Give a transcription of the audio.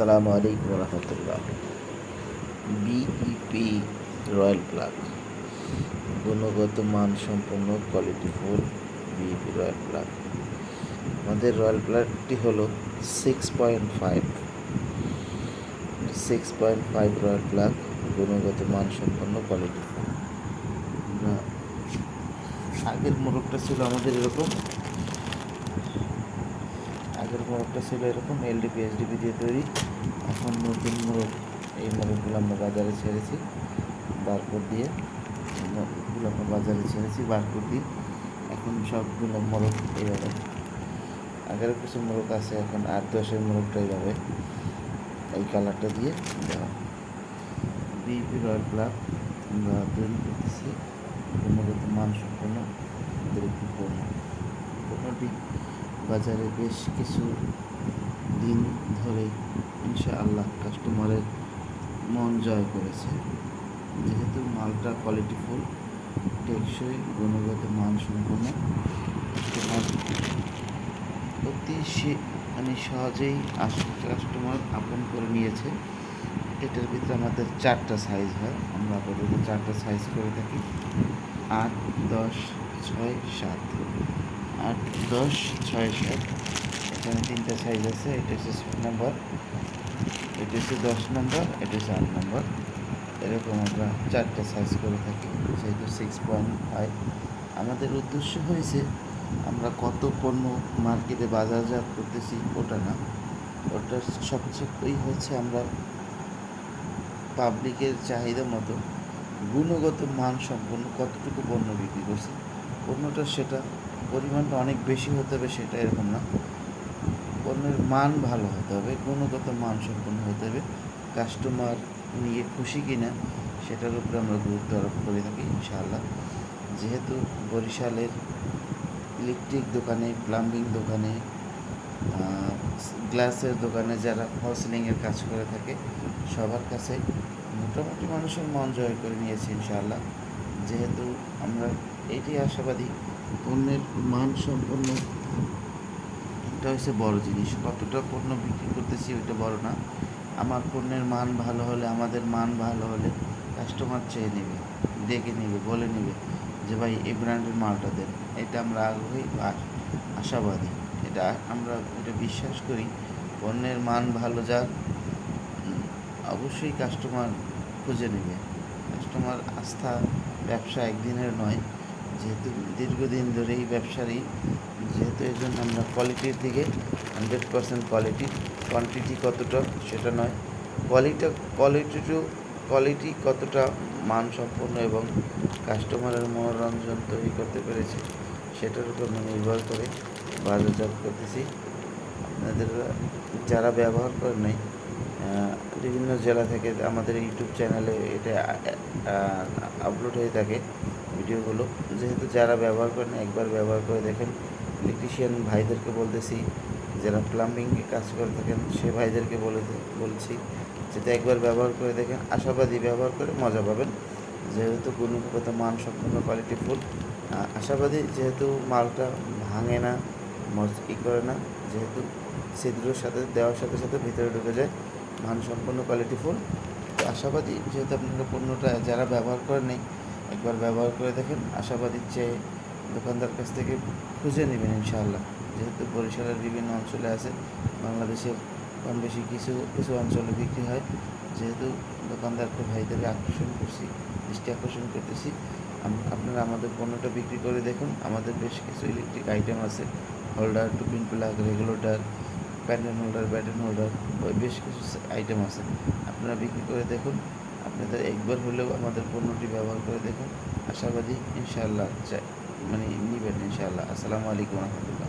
আসসালামু আলাইকুম রহমতুল্লাহ। BEP royal plug গুণগত মান সম্পন্ন quality full BEP royal plug আমাদের রয়্যাল প্লাগটি হলো six point five six point five royal plug গুণগত মান সম্পন্ন কোয়ালিটি ফুল আগের মোড়কটা ছিল আমাদের এরকম। আগের মোড়কটা ছিল, এরকম এলডিপি এসডিপি দিয়ে তৈরি। এখন নতুন মোড়ক এই মোড়কগুলো আমরা বাজারে ছেড়েছি, বারকোড দিয়ে। মোড়কগুলো আমরা বাজারে ছেড়েছি, বারকোড দিয়ে। এখন সবগুলো মোড়ক এইভাবে। আগের কিছু মোড়ক আছে, এখন আট দশের মোড়কটা এইভাবে। এই কালারটা দিয়ে দেওয়া। বিপি রয়্যাল ক্লাব আমরা তৈরি করতেছি। গুণগত মান সম্পন্ন আমাদের একটি পণ্য। পণ্যটি বাজারে বেশ কিছু দিন ধরে ইনশাআল্লাহ কাস্টমারের মন জয় করেছে। যেহেতু মালটা কোয়ালিটিফুল টেকসই, গুণগত মান সম্পন্ন কাস্টমার অতি মানে সহজেই কাস্টমার আপন করে নিয়েছে। এটার ভিতরে আমাদের চারটা সাইজ হয়। আমরা আপাতত চারটা সাইজ করে থাকি। আট, দশ, ছয়, সাত। আট, দশ, ছয়, সাত। এখানে তিনটা সাইজ আছে, এটা হচ্ছে ছয় নম্বর এটা হচ্ছে দশ নম্বর এটা হচ্ছে আট নম্বর এরকম আমরা চারটা সাইজ করে থাকি, যেহেতু সিক্স পয়েন্ট ফাইভ আমাদের উদ্দেশ্য হয়েছে, আমরা কত পণ্য মার্কেটে বাজারজাত করতেছি ওটা না। ওটা সবচেয়ে হচ্ছে আমরা পাবলিকের চাহিদা মতো, গুণগত মান সম্পন্ন কতটুকু পণ্য বিক্রি করছি, পণ্যটা সেটা পরিমাণটা অনেক বেশি হতে হবে সেটা এরকম না। পণ্যের মান ভালো হতে হবে, গুণগত মান সম্পন্ন হতে হবে। কাস্টমার নিয়ে খুশি কিনা সেটার উপরে আমরা গুরুত্ব আরোপ করে থাকি, ইনশাআল্লাহ। যেহেতু বরিশালের ইলেকট্রিক দোকানে প্লাম্বিং দোকানে গ্লাসের দোকানে যারা হলসেলিংয়ের কাজ করে থাকে, সবার কাছে মোটামুটি মানুষের মন জয় করে নিয়েছে, ইনশাআল্লাহ। যেহেতু আমরা এটি আশাবাদী, পণ্যের মান সম্পন্ন এটা হচ্ছে বড় জিনিস। কতটা পণ্য বিক্রি করতেছি ওইটা বড় না। আমার পণ্যের মান ভালো হলে, আমাদের মান ভালো হলে কাস্টমার চেয়ে নেবে ডেকে নেবে, বলে নেবে যে ভাই এই ব্র্যান্ডের মালটা দেন। এটা আমরা আগ্রহী আশাবাদী। এটা আমরা এটা বিশ্বাস করি, পণ্যের মান ভালো যাক অবশ্যই কাস্টমার খুঁজে নেবে। কাস্টমার আস্থা ব্যবসা একদিনের নয়, যেহেতু দীর্ঘদিন ধরে এই ব্যবসারই, যেহেতু এই জন্য আমরা কোয়ালিটির দিকে হান্ড্রেড পার্সেন্ট কোয়ালিটি কোয়ান্টিটি কতটা সেটা নয়। কোয়ালিটা কোয়ালিটি টু কোয়ালিটি কতটা মানসম্পন্ন এবং কাস্টমারের মনোরঞ্জন তৈরি করতে পেরেছে, সেটার উপর নির্ভর করে বাজারজাত করতেছি। আপনাদের যারা ব্যবহার করেন নাই বিভিন্ন জেলা থেকে আমাদের ইউটিউব চ্যানেলে এটা আপলোড হয়ে থাকে ভিডিওগুলো। যেহেতু যারা ব্যবহার করেন, একবার ব্যবহার করে দেখেন ইলেকট্রিশিয়ান ভাইদেরকে বলতেছি, যারা প্লাম্বিংয়ে কাজ করে থাকেন, সে ভাইদেরকে বলে বলছি যাতে একবার ব্যবহার করে দেখেন, আশাবাদী ব্যবহার করে মজা পাবেন। যেহেতু গুণগত মান সম্পূর্ণ কোয়ালিটি ফুল আশাবাদী যেহেতু মালটা ভাঙে না মজ ই করে না, যেহেতু ছিদ্রের সাথে, দেওয়ার সাথে সাথে ভিতরে ঢুকে যায় মান সম্পন্ন কোয়ালিটি ফুল তো আশাবাদী, যেহেতু আপনারা পণ্যটা যারা ব্যবহার করেন নেই, একবার ব্যবহার করে দেখেন। আশাবাদীর চেয়ে দোকানদার কাছ থেকে খুঁজে নেবেন ইনশাআল্লাহ। যেহেতু বরিশালের বিভিন্ন অঞ্চলে আছে, বাংলাদেশের কম বেশি কিছু কিছু অঞ্চলে বিক্রি হয়। যেহেতু দোকানদারকে ভাইদেরকে আকর্ষণ করছি, দৃষ্টি আকর্ষণ করতেছি আপনারা আমাদের পণ্যটা বিক্রি করে দেখুন। আমাদের বেশ কিছু ইলেকট্রিক আইটেম আছে। Holder two pin plug regulator pendant holder batten holder ওই বেশ কিছু আইটেম আছে। আপনারা বিক্রি করে দেখুন। আপনাদের একবার হলেও আমাদের পণ্যটি ব্যবহার করে দেখুন। আশাবাদী ইনশাআল্লাহ মানে নিবেন ইনশাআল্লাহ। আসসালামু আলাইকুম রহমতুল্লাহ।